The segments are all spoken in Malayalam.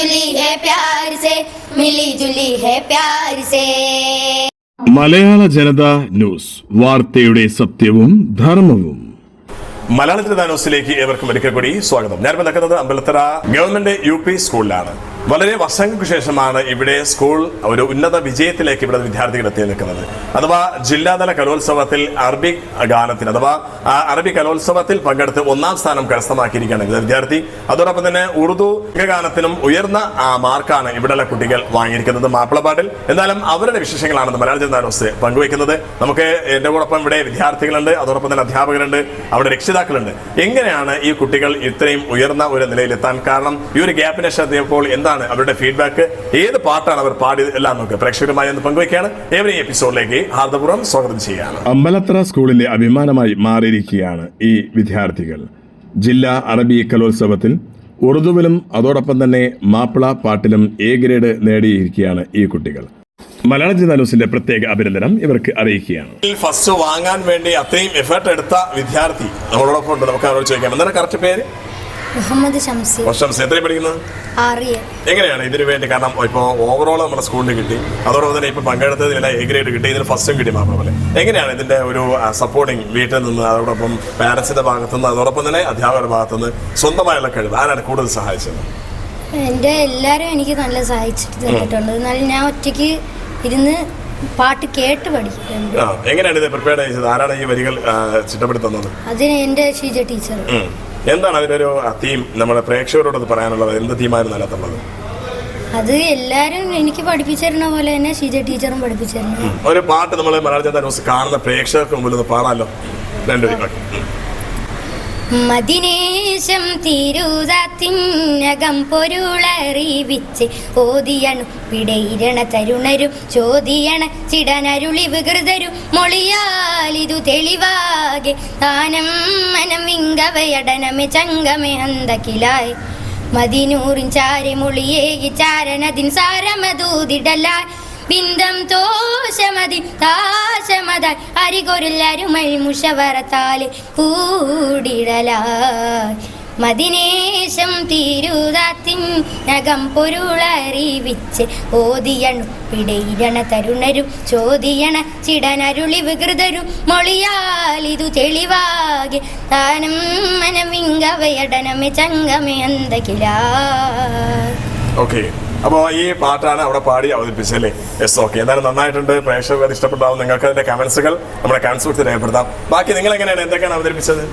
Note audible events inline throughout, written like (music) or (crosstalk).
जुली है प्यार से मिली जुली है प्यार से മലയാള ജനത ന്യൂസ് വാർത്തയുടെ സത്യവും ധർമ്മവും മലയാള ജനതാ ന്യൂസിലേക്ക് ഏവർക്കും ഒരിക്കൽ കൂടി സ്വാഗതം ഞാനിപ്പോൾ നിൽക്കുന്നത് അമ്പലത്തറ ഗവൺമെന്റ് യു പി സ്കൂളിലാണ് വളരെ വർഷങ്ങൾക്ക് ശേഷമാണ് ഇവിടെ സ്കൂൾ ഒരു ഉന്നത വിജയത്തിലേക്ക് ഇവിടെ വിദ്യാർത്ഥികൾ എത്തി നിൽക്കുന്നത്. അഥവാ ജില്ലാതല കലോത്സവത്തിൽ അറബി ഗാനത്തിന് അഥവാ അറബി കലോത്സവത്തിൽ പങ്കെടുത്ത് ഒന്നാം സ്ഥാനം കരസ്ഥമാക്കിയിരിക്കുകയാണ് ഇത് വിദ്യാർത്ഥി. അതോടൊപ്പം തന്നെ ഉറുദു ഗാനത്തിനും ഉയർന്ന മാർക്കാണ് ഇവിടെയുള്ള കുട്ടികൾ വാങ്ങിയിരിക്കുന്നത് മാപ്പിളപ്പാട്ടിൽ. എന്നാലും അവരുടെ വിശേഷങ്ങളാണ് മലയാള ജനതാ ന്യൂസ് പങ്കുവയ്ക്കുന്നത്. നമുക്ക് എന്റെ കൂടൊപ്പം ഇവിടെ വിദ്യാർത്ഥികളുണ്ട് അതോടൊപ്പം തന്നെ അധ്യാപകരുണ്ട് അവിടെ രക്ഷിതാക്കളുണ്ട്. എങ്ങനെയാണ് ഈ കുട്ടികൾ ഇത്രയും ഉയർന്ന ഒരു നിലയിലെത്താൻ കാരണം? ഈ ഒരു ഗ്യാപ്പിനെ ശ്രദ്ധയപ്പോൾ എന്താണ് അവരുടെ ഫീഡ്ബാക്ക് ഏത് പാട്ടാണ് അവർ പാടിയത് എല്ലാം നമുക്ക് പ്രേക്ഷകരുമായി ഒന്ന് പങ്കുവയ്ക്കുകയാണ് ഏവരെയും എപ്പിസോഡിലേക്ക് ഹാർദപൂർവം സ്വാഗതം ചെയ്യുകയാണ്. അമ്പലത്ര സ്കൂളിന്റെ അഭിമാനമായി മാറിയിരിക്കുകയാണ് ഈ വിദ്യാർത്ഥികൾ. ജില്ലാ അറബി കലോത്സവത്തിൽ ഉറുദുവിലും അതോടൊപ്പം തന്നെ മാപ്പിള പാട്ടിലും എ ഗ്രേഡ് നേടിയിരിക്കുകയാണ് ഈ കുട്ടികൾ. മലയാള ന്യൂസിന്റെ പ്രത്യേക അഭിനന്ദനം ഇവർക്ക് അറിയിക്കുകയാണ്. ഫസ്റ്റ് വാങ്ങാൻ വേണ്ടി അത്രയും എഫേർട്ട് എടുത്ത വിദ്യാർത്ഥി നമ്മളോടൊപ്പം ഉണ്ട്. നമുക്ക് അവരോട് ചോദിക്കാം. എന്താണ് കറക്റ്റ് പേര്? മുഹമ്മദ് ഷംസി. എത്ര പഠിക്കുന്നത്? എങ്ങനെയാണ് ഇതിനു വേണ്ടി? കാരണം ഇപ്പോൾ ഓവറോൾ നമ്മുടെ സ്കൂളിൽ കിട്ടി. അതോടൊപ്പം തന്നെ ഇപ്പൊ പങ്കെടുത്തതിൽ എ ഗ്രേഡ് കിട്ടി. ഇതിന് ഫസ്റ്റും കിട്ടി മാത്രം പോലെ. എങ്ങനെയാണ് ഇതിന്റെ ഒരു സപ്പോർട്ടിങ് വീട്ടിൽ നിന്ന് അതോടൊപ്പം പാരന്റ്സിന്റെ ഭാഗത്തു നിന്ന് അതോടൊപ്പം തന്നെ അധ്യാപകരുടെ ഭാഗത്തു നിന്ന് സ്വന്തമായുള്ള കഴിവ്? ആരാണ് കൂടുതൽ സഹായിച്ചത്? എന്റെ എല്ലാവരും എനിക്ക് നല്ല സഹായിച്ചിട്ട് തന്നിട്ടുണ്ട്. എന്നാലും ഞാൻ ഒറ്റയ്ക്ക് ഇരുന്ന് പാട്ട് കേട്ട് പഠിക്കുന്നുണ്ട് ആ, എങ്ങനെയാണ് ഇത് പ്രിപ്പയർ ചെയ്തത്? ആരാണ് ഈ വരികൾ ചിട്ടപ്പെടുത്തുന്നത്? അതിന് എന്റെ ഷീജ ടീച്ചർ. എന്താണ് അവരൊരു തീം നമ്മുടെ പ്രേക്ഷകരോട് ഇത് പറയാനുള്ളത്. എന്ത് തീമായിരുന്നു അതിനകത്തുള്ളത്? അത് എല്ലാരും എനിക്ക് പഠിപ്പിച്ചിരുന്ന പോലെ തന്നെ ഷീജ ടീച്ചറും പഠിപ്പിച്ചിരുന്നു. ഒരു പാട്ട് നമ്മൾ മലയാള ജനതാ ന്യൂസ് കാണുന്ന പ്രേക്ഷകർക്ക് മുമ്പിൽ ഒന്ന് പാടാമല്ലോ രണ്ടുപേരും. മദിനേശം തിരുതാത്തിനകം പൊരുളറിവിച്ച് ഓതിയണു പിടയിരണ തരുണരും ചോദിയണ ചിടനരുളി വികൃതരു മൊളിയാലിതു തെളിവാകെ താനം മനം വിങ്കവയടനമെ ചങ്കമെ അന്തക്കിലായി. മദിനൂറിൻ ചാരി മൊളിയേകി ചാരനതിൻ സാരമതൂതിടലായി. ബിന്ദം തോശമതി താശമതായി. അരികൊരുല്ലരുമൈ മുഷവറത്താൽ കൂടിടലായി. മദിനേശം തിരുതാത്തിൻ നഖം പൊരുളറിവിച്ച് ഓതിയണു. പിടയിരണ തരുണരും ചോദിയണ ചിടനരുളി വികൃതരും മൊളിയാലിതു തെളിവാകെ. താനം മനമിങ്കവയടനമെ ചങ്കമേ അന്തകിലാ. ഓക്കെ അപ്പോ ഈ പാട്ടാണ് അവിടെ പാടി അവതരിപ്പിച്ചല്ലേ യെസ് ഓക്കെ എന്തായാലും നന്നായിട്ടുണ്ട്. പ്രേക്ഷകർ അത് ഇഷ്ടപ്പെട്ടാവും. നിങ്ങൾക്ക് അതിന്റെ കമന്റ്സുകൾ നമ്മുടെ കമന്റ്സ് കൊടുത്ത് രേഖപ്പെടുത്താം. ബാക്കി നിങ്ങൾ എങ്ങനെയാണ്? എന്തൊക്കെയാണ് അവതരിപ്പിച്ചത്?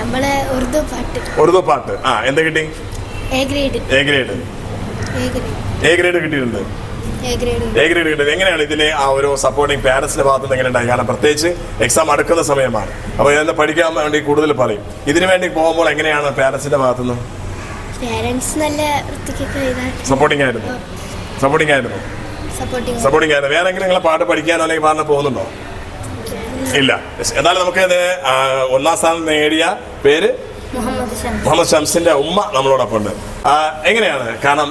നമ്മളെ ഉറുദു പാട്ട്. ഉറുദു പാട്ട്. ആ എന്ത് കിട്ടി? A grade. A grade. A grade. കിട്ടിയിട്ടുണ്ട്. എ ഗ്രേഡ് എങ്ങനെയാണ് ഇതിന് ആ ഒരു സപ്പോർട്ടിംഗ് പാരന്റ്സിന്റെ ഭാഗത്ത് എങ്ങനെ ഉണ്ടായി? കാരണം പ്രത്യേകിച്ച് എക്സാം അടുക്കുന്ന സമയമാണ്. അപ്പോൾ ഇതെന്ന് പഠിക്കാൻ വേണ്ടി കൂടുതൽ പറയും. ഇതിനു വേണ്ടി പോകുമ്പോൾ എങ്ങനെയാണ് പാരന്റ്സിന്റെ ഭാഗത്തുനിന്ന്? പേരൻസ് നല്ല വൃത്തിക്കൊക്കെ എഴുതാൻ. സപ്പോർട്ടിംഗ് ആയിരുന്നു. സപ്പോർട്ടിംഗ് ആയിരുന്നു. സപ്പോർട്ടിംഗ് ആയിരുന്നു. വേറെ എങ്കിലും നിങ്ങളെ പാട്ട് പഠിക്കാനോ അല്ലെങ്കിൽ പാടിനോ പോകുന്നുണ്ടോ? ഇല്ല. എന്നാലും നമുക്ക് ഒന്നാം സ്ഥാനം നേടിയ പേര് മുഹമ്മദ് ഷംസ്. മുഹമ്മദ് ഷംസിന്റെ ഉമ്മ നമ്മളോടൊപ്പം ഉണ്ട്. എങ്ങനെയാണ്? കാരണം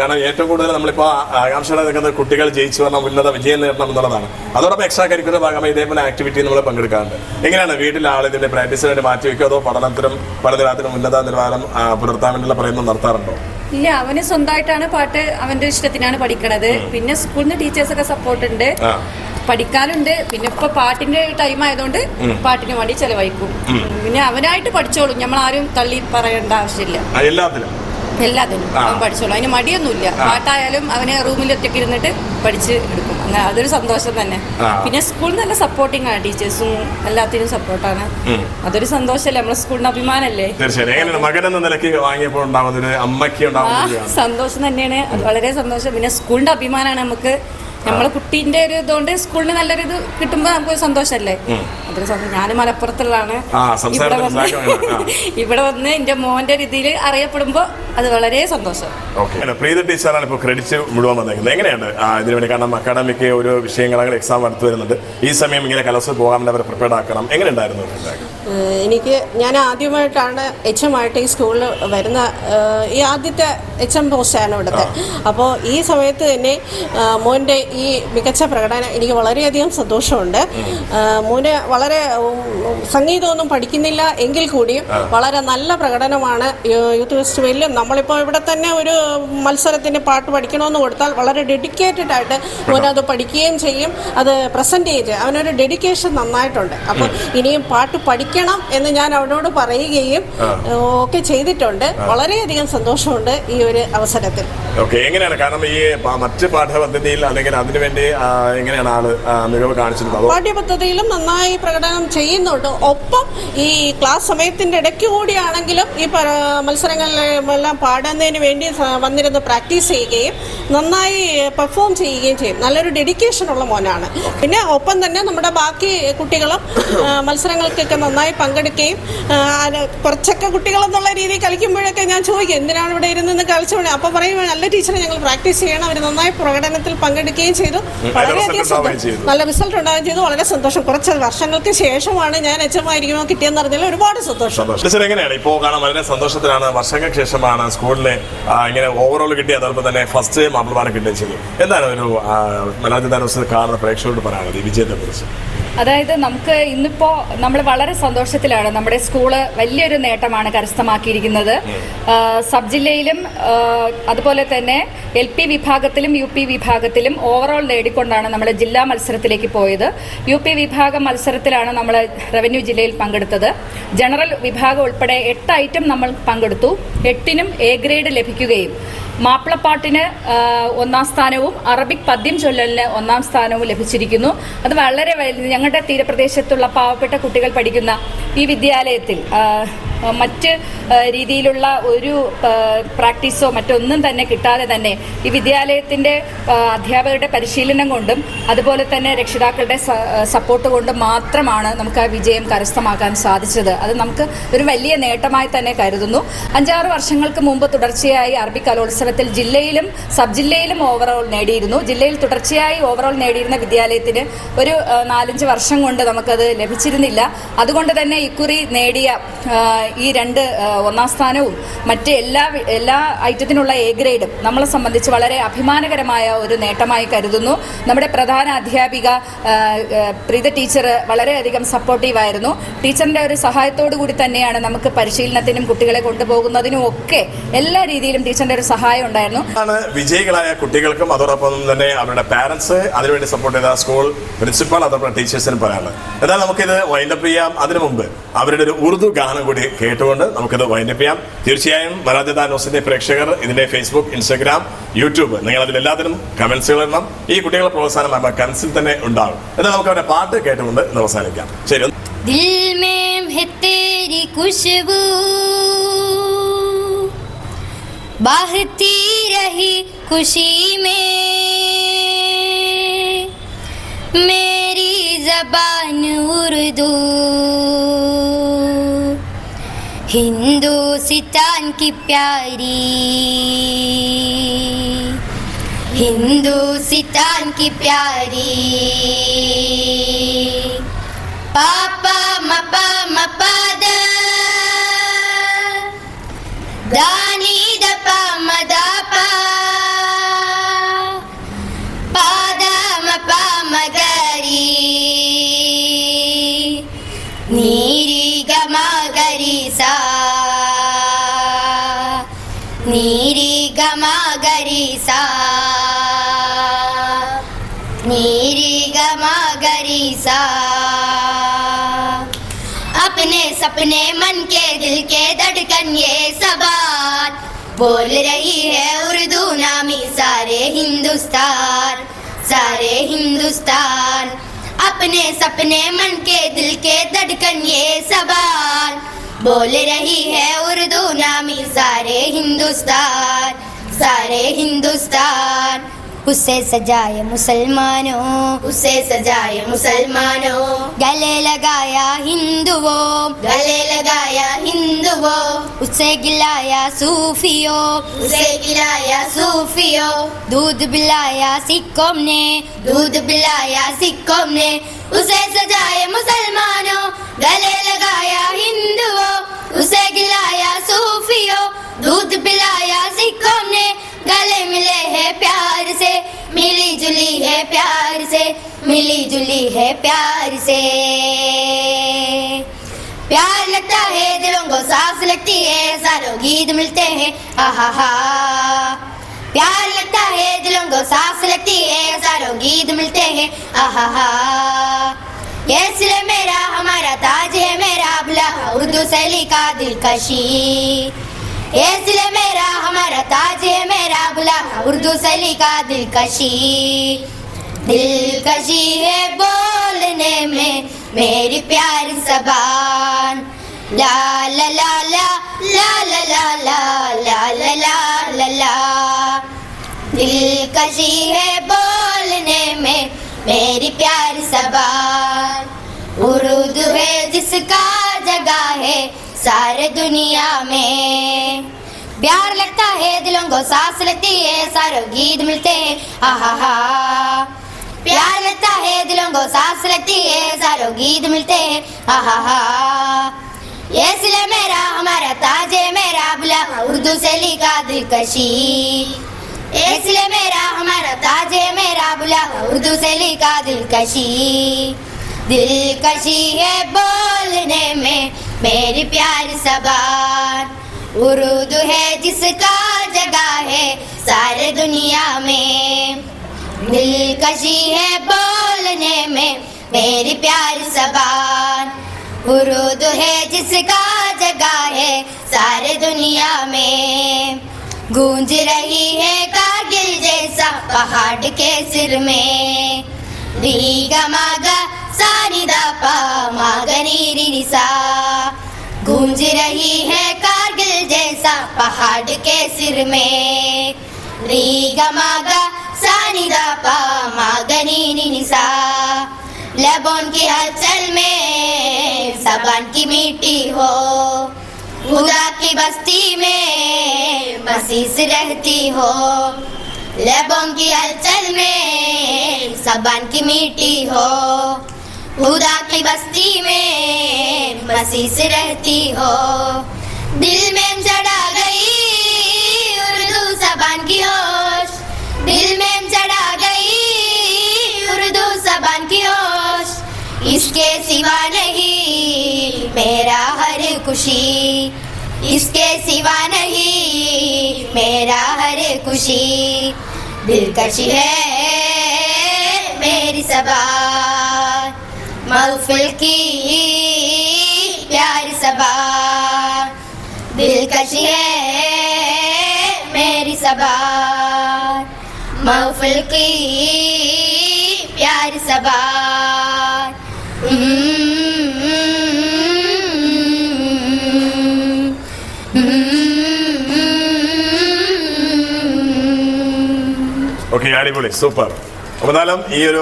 കാരണം ഏറ്റവും കൂടുതൽ നമ്മളിപ്പോ ആകാംക്ഷയുടെ നിൽക്കുന്നത് കുട്ടികൾ ജയിച്ചു വരണം ഉന്നത വിജയം നേടണം എന്നുള്ളതാണ്. അതോടൊപ്പം എക്സ്ട്രാ കരിക്കുലർ ഭാഗമായി ഇതേപോലെ ആക്ടിവിറ്റി നമ്മൾ പങ്കെടുക്കാറുണ്ട്. എങ്ങനെയാണ് വീട്ടിലെ ആൾ ഇതിന്റെ പ്രാക്ടീസിന് വേണ്ടി മാറ്റി വെക്കുക അതോ പഠനത്തിനും പഠനത്തിനും ഉന്നത നിലവാരം പുലർത്താൻ വേണ്ടിയുള്ള പ്രയത്നം നടത്താറുണ്ടോ? ഇല്ല അവന് സ്വന്തമായിട്ടാണ് പാട്ട് അവന്റെ ഇഷ്ടത്തിനാണ് പഠിക്കണത്. പിന്നെ സ്കൂളിൽ നിന്ന് ടീച്ചേഴ്സൊക്കെ സപ്പോർട്ട് ഉണ്ട്. പഠിക്കാനുണ്ട്. പിന്നെ ഇപ്പൊ പാട്ടിന്റെ ടൈം ആയതുകൊണ്ട് പാട്ടിന് വേണ്ടി ചെലവഴിക്കും. പിന്നെ അവനായിട്ട് പഠിച്ചോളും. നമ്മൾ ആരും തള്ളി പറയേണ്ട ആവശ്യമില്ല. എല്ലാത്തിലും. എല്ലാത്തിനും അവൻ പഠിച്ചോളും. അതിന് മടിയൊന്നുമില്ല. പാട്ടായാലും അവനെ റൂമിൽ ഒറ്റയ്ക്ക് ഇരുന്നിട്ട് പഠിച്ച് എടുക്കും. അങ്ങനെ അതൊരു സന്തോഷം തന്നെ. പിന്നെ സ്കൂളിൽ നല്ല സപ്പോർട്ടിങ് ആണ് ടീച്ചേഴ്സും എല്ലാത്തിനും സപ്പോർട്ടാണ് അതൊരു സന്തോഷമല്ലേ? നമ്മളെ സ്കൂളിന്റെ അഭിമാനല്ലേ? സന്തോഷം തന്നെയാണ്. അത് വളരെ സന്തോഷം. പിന്നെ സ്കൂളിന്റെ അഭിമാനമാണ് നമുക്ക് നമ്മളെ കുട്ടീന്റെ ഒരു ഇതുകൊണ്ട് സ്കൂളിന് നല്ലൊരു ഇത് കിട്ടുമ്പോ നമുക്ക് സന്തോഷല്ലേ? അതൊരു സന്തോഷം. ഞാൻ മലപ്പുറത്തുള്ളതാണ്. ഇവിടെ വന്ന് (laughs) ഇവിടെ വന്ന് എന്റെ മോന്റെ രീതിയിൽ അറിയപ്പെടുമ്പോ അത് വളരെ സന്തോഷം. ഓക്കെ. പ്രീത ടീച്ചറാണ് ഇപ്പോൾ ക്രെഡിറ്റ് മുഴുവൻ വന്നേക്കുന്നത്. എങ്ങനെയാണ് ഇതിനു വേണ്ടി കാരണം അക്കാഡമിക് ഒരു വിഷയങ്ങൾ എക്സാം അടുത്ത് വരുന്നുണ്ട്. ഈ സമയം ഇങ്ങനെ കലസ് പോകാൻ അവരെ പ്രിപ്പയർഡ് ആക്കണം. എങ്ങനെ ഉണ്ടായിരുന്നു? എനിക്ക് ഞാൻ ആദ്യമായിട്ടാണ് എച്ച് എം ആയിട്ട് ഈ സ്കൂളിൽ വരുന്ന ഈ ആദ്യത്തെ എച്ച് എം പോസ്റ്റാണ് ഇവിടുത്തെ. അപ്പോൾ ഈ സമയത്ത് തന്നെ മോന്റെ ഈ മികച്ച പ്രകടനം എനിക്ക് വളരെയധികം സന്തോഷമുണ്ട്. മോന് വളരെ സംഗീതമൊന്നും പഠിക്കുന്നില്ല എങ്കിൽ കൂടിയും വളരെ നല്ല പ്രകടനമാണ് യൂത്ത് ഫെസ്റ്റിവലിലും. നമ്മളിപ്പോൾ ഇവിടെ തന്നെ ഒരു മത്സരത്തിന് പാട്ട് പഠിക്കണമെന്ന് കൊടുത്താൽ വളരെ ഡെഡിക്കേറ്റഡ് ആയിട്ട് മോനത് പഠിക്കുകയും ചെയ്യും. അത് പ്രസന്റ് ചെയ്യുകയും ചെയ്യും അവനൊരു ഡെഡിക്കേഷൻ നന്നായിട്ടുണ്ട്. അപ്പം ഇനിയും പാട്ട് പഠിക്കണം എന്ന് ഞാൻ അവനോട് പറയുകയും ഒക്കെ ചെയ്തിട്ടുണ്ട്. വളരെയധികം സന്തോഷമുണ്ട് ഈ ഒരു അവസരത്തിൽ. ഓക്കെ എങ്ങനെയാണ്? കാരണം ഈ മറ്റ് പാഠപദ്ധതിയിൽ അല്ലെങ്കിൽ അതിനുവേണ്ടി എങ്ങനെയാണ് ആൾ മികവ് കാണിച്ചിട്ടുള്ളത്? പാഠ്യപദ്ധതിയിലും നന്നായി പ്രകടനം ചെയ്യുന്നുണ്ട്. ഒപ്പം ഈ ക്ലാസ് സമയത്തിന്റെ ഇടയ്ക്ക് കൂടിയാണെങ്കിലും ഈ മത്സരങ്ങളിലെല്ലാം പാടുന്നതിന് വേണ്ടി വന്നിരുന്ന് പ്രാക്ടീസ് ചെയ്യുകയും നന്നായി പെർഫോം ചെയ്യുകയും ചെയ്യും. നല്ലൊരു ഡെഡിക്കേഷൻ ഉള്ള മോനാണ്. പിന്നെ ഒപ്പം തന്നെ നമ്മുടെ ബാക്കി കുട്ടികളും മത്സരങ്ങൾക്കൊക്കെ നന്നായി പങ്കെടുക്കുകയും കുറച്ചൊക്കെ കുട്ടികളെന്നുള്ള രീതിയിൽ കളിക്കുമ്പോഴൊക്കെ ഞാൻ ചോദിക്കും എന്തിനാണ് ഇവിടെ ഇരുന്ന് കളിച്ചുകൊണ്ട് അപ്പോൾ പറയുമ്പോൾ നല്ല ടീച്ചറെ ഞങ്ങൾ പ്രാക്ടീസ് ചെയ്യണം. അവർ നന്നായി പ്രകടനത്തിൽ പങ്കെടുക്കുകയും ചെയ്തു. വളരെയധികം ഉണ്ടാവുകയും. ചെയ്തു. നല്ല റിസൾട്ട് ഉണ്ടാവുകയും ചെയ്തു. വളരെ സന്തോഷം. കുറച്ച് വർഷങ്ങൾക്ക് ശേഷമാണ് ഞാൻ എച്ച് എം ആയിരിക്കുമ്പോൾ കിട്ടിയെന്ന് അറിഞ്ഞാൽ ഒരുപാട് സന്തോഷം. എങ്ങനെയാണ്? ഇപ്പോൾ കാണാൻ വളരെ സന്തോഷത്തിലാണ്. വർഷങ്ങൾക്ക് ശേഷമാണ് സ്കൂളിലെ ഇങ്ങനെ ഓവറോൾ കിട്ടിയ അതോടൊപ്പം തന്നെ ഫസ്റ്റ് മാപ്പിളമാരെ കിട്ടുകയും ചെയ്തു. എന്താണ് ഒരു മലയാളത്തിൽ കാണുന്ന പ്രേക്ഷകരോട് പറയാനുള്ളത് ഈ വിജയത്തെ കുറിച്ച് അതായത് നമുക്ക് ഇന്നിപ്പോ നമ്മൾ വളരെ സന്തോഷത്തിലാണ് നമ്മുടെ സ്കൂൾ വലിയൊരു നേട്ടമാണ് കരസ്ഥമാക്കിയിരിക്കുന്നത്. സബ് ജില്ലയിലും അതുപോലെ തന്നെ എൽ പി വിഭാഗത്തിലും യു പി വിഭാഗത്തിലും ഓവറോൾ നേടിക്കൊണ്ടാണ് നമ്മൾ ജില്ലാ മത്സരത്തിലേക്ക് പോയത്. യു പി വിഭാഗം മത്സരത്തിലാണ് നമ്മൾ റവന്യൂ ജില്ലയിൽ പങ്കെടുത്തത്. ജനറൽ വിഭാഗം ഉൾപ്പെടെ എട്ട് ഐറ്റം നമ്മൾ പങ്കെടുത്തു. എട്ടിനും എ ഗ്രേഡ് ലഭിക്കുകയും. മാപ്പിളപ്പാട്ടിന് ഒന്നാം സ്ഥാനവും അറബിക് പദ്യം ചൊല്ലലിന് ഒന്നാം സ്ഥാനവും ലഭിച്ചിരിക്കുന്നു. അത് വളരെ വലുത് ഞങ്ങളുടെ തീരപ്രദേശത്തുള്ള പാവപ്പെട്ട കുട്ടികൾ പഠിക്കുന്ന ഈ വിദ്യാലയത്തിൽ മറ്റ് രീതിയിലുള്ള ഒരു പ്രാക്ടീസോ മറ്റൊന്നും തന്നെ കിട്ടാതെ തന്നെ ഈ വിദ്യാലയത്തിന്റെ അധ്യാപകരുടെ പരിശീലനം കൊണ്ടും അതുപോലെ തന്നെ രക്ഷിതാക്കളുടെ സപ്പോർട്ട് കൊണ്ടും മാത്രമാണ് നമുക്ക് ആ വിജയം കരസ്ഥമാക്കാൻ സാധിച്ചത്. അത് നമുക്ക് ഒരു വലിയ നേട്ടമായി തന്നെ കരുതുന്നു. അഞ്ചാറ് വർഷങ്ങൾക്ക് മുമ്പ് തുടർച്ചയായി അറബി കലോത്സവത്തിൽ ജില്ലയിലും സബ് ജില്ലയിലും ഓവറോൾ നേടിയിരുന്നു. ജില്ലയിൽ തുടർച്ചയായി ഓവറോൾ നേടിയിരുന്ന വിദ്യാലയത്തിന് ഒരു നാലഞ്ച് വർഷം കൊണ്ട് നമുക്കത് ലഭിച്ചിരുന്നില്ല. അതുകൊണ്ട് തന്നെ ഇക്കുറി നേടിയ ഈ രണ്ട് ഒന്നാം സ്ഥാനവും മറ്റ് എല്ലാ എല്ലാ ഐറ്റത്തിനുള്ള എ ഗ്രേഡും നമ്മളെ സംബന്ധിച്ച് വളരെ അഭിമാനകരമായ ഒരു നേട്ടമായി കരുതുന്നു. നമ്മുടെ പ്രധാന അധ്യാപിക പ്രീത ടീച്ചർ വളരെയധികം സപ്പോർട്ടീവായിരുന്നു ടീച്ചറിന്റെ ഒരു സഹായത്തോടു കൂടി തന്നെയാണ് നമുക്ക് പരിശീലനത്തിനും കുട്ടികളെ കൊണ്ടുപോകുന്നതിനും ഒക്കെ എല്ലാ രീതിയിലും ടീച്ചറിന്റെ ഒരു സഹായം ഉണ്ടായിരുന്നു. വിജയികളായ കുട്ടികൾക്കും അതോടൊപ്പം തന്നെ അവരുടെ പാരൻസ് അതിനുവേണ്ടി സപ്പോർട്ട് ചെയ്ത സ്കൂൾ പ്രിൻസിപ്പൽ അതോടൊപ്പം ടീച്ചേഴ്സിനും പറയാനുള്ളത്. എന്നാൽ നമുക്കിത് വൈൻഡപ്പ് ചെയ്യാം. അതിനു മുമ്പ് അവരുടെ ഒരു ഉറുദു ഗാനം കൂടി കേട്ടുകൊണ്ട് നമുക്കിത് വൈൻഡപ്പ് ചെയ്യാം തീർച്ചയായും മരാജദ ന്യൂസിന്റെ പ്രേക്ഷകർ ഇതിന്റെ ഫേസ്ബുക്ക് ഇൻസ്റ്റാഗ്രാം യൂട്യൂബ് നിങ്ങൾ അതിലെല്ലാത്തിനും കമന്റ്സുകൾ ഇടണം ഈ കുട്ടികളെ പ്രോത്സാഹനം കമന്റ്സിൽ തന്നെ ഉണ്ടാവും എന്നാൽ നമുക്ക് അവരുടെ പാട്ട് കേട്ടുകൊണ്ട് ഇന്ന് അവസാനിക്കാം ശരി दिल में है तेरी खुशबू बहती रही खुशी में मेरी जबान उर्दू हिंदुस्तान की प्यारी हिंदुस्तान की प्यारी पापा मपा मपाद दानी दपा मदापा ನೀರಿ ಗಮ ಗರಿಸ ನೀರಿ اپنے سپنے من کے دل کے دھڑکن یہ سبات بول رہی ہے اردو نامی سارے ہندوستان سارے ہندوستان اپنے سپنے من کے دل کے دھڑکن یہ بول رہی ہے اردو نامی سارے ہندوستان سارے ہندوستان اسے سجائے مسلمانوں اسے سجائے مسلمانوں گلے لگایا ہندووں گلے لگایا ہندووں اسے گلایا صوفیوں اسے گلایا صوفیوں دودھ بلایا سکھوں نے دودھ بلایا سکھوں نے اسے سجائے مسلمانوں گلے لگایا ہندووں اسے گلایا صوفیوں دودھ پلایا سکھوں نے گلے ملے ہیں پیار سے، ملی جلی ہے پیار سے، ملی جلی ہے پیار سے۔ پیار لگتا ہے، دلوں کو سانس لگتی ہے سارو گیت ملتے ہیں آہا ہا پیار لگتا ہے، دلوں کو سانس لگتی ہے سارو گیت ملتے ہیں آہا ہا یہ میرا، ہمارا تاج ہے میرا، بلا اردو سیلی کا دلکشی۔ میرا ہمارا تاج ہے میرا بلا اردو سلی کا دلکشی دلکشی ہے بولنے میں میری پیار زبان لا لا لا لا لا لا لا لا لا لا لا لا دلکشی ہے بولنے میں میری پیار زبان اردو ہے جس کا جگہ ہے سارے دنیا میں پیار لگتا ہے دلوں کو سانس لگتی ہے سارے گیت ملتے ہیں ہاں پیار لگتا ہے دلوں کو سانس لگتی ہے سارے گیت ملتے ہیں ہاں یہ سلے میرا ہمارا تاج ہے میرا بلا اردو سے لکھا دلکشی اس لیے میرا ہمارا تاج ہے میرا بلا اردو سے لکھا دلکشی دلکشی ہے بولنے میں میری پیار سبار ارود ہے جس کا جگہ ہے سارے دنیا میں۔ دلکشی ہے بولنے میں میری پیار زبان۔ ارود ہے جس کا جگہ ہے سارے دنیا میں۔ گونج رہی ہے کاگل جیسا پہاڑ کے سر میں۔ ریگا ماگا ساری دا پا ماگنی نیری سا گونج رہی ہے کارگل جیسا پہاڑ کے سر میں۔ ری گا ماگا، سانی دا پا ماگنی نسا لبون کی ہلچل میں زبان کی میٹی ہو۔ خدا کی بستی میں مسیس رہتی ہو۔ لبوں کی ہلچل میں زبان کی میٹی ہو۔ خدا کی بستی میں مسیح سے رہتی ہو۔ دل میں چڑھا گئی اردو زبان کی ہوش۔ دل میں چڑھا گئی اردو زبان کی ہوش۔ اس کے سوا نہیں میرا ہر خوشی۔ اس کے سوا نہیں میرا ہر خوشی۔ دلکش ہے میری سبا۔ महफिल की प्यारी जबान दिलकशी है मेरी जबान महफिल की प्यारी जबान ഓക്കെ അടിപൊളി സൂപ്പർ അപ്പൊ എന്തായാലും ഈ ഒരു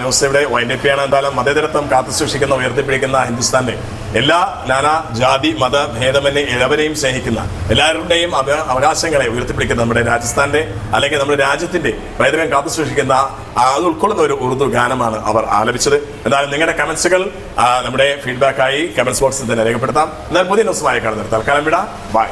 ന്യൂസ് ഇവിടെ വൈൻഡപ്പ് ചെയ്യണം. എന്തായാലും മതേതരത്വം കാത്തു സൂക്ഷിക്കുന്ന ഉയർത്തിപ്പിടിക്കുന്ന ഹിന്ദുസ്ഥാന്റെ എല്ലാ നാനാ ജാതി മത ഭേദമന്യേ ഇളവരെയും സ്നേഹിക്കുന്ന എല്ലാവരുടെയും അവകാശങ്ങളെ ഉയർത്തിപ്പിടിക്കുന്ന നമ്മുടെ രാജസ്ഥാന്റെ അല്ലെങ്കിൽ നമ്മുടെ രാജ്യത്തിന്റെ പൈതൃകം കാത്തു സൂക്ഷിക്കുന്ന അത് ഉൾക്കൊള്ളുന്ന ഒരു ഉറുദു ഗാനമാണ് അവർ ആലപിച്ചത്. എന്തായാലും നിങ്ങളുടെ കമന്റ്സുകൾ നമ്മുടെ ഫീഡ്ബാക്കായി കമന്റ്സ് ബോക്സിൽ തന്നെ രേഖപ്പെടുത്താം. എന്നാൽ പുതിയ ന്യൂസുമായി കാണുന്നത് തൽക്കാലം വിടാം. ബൈ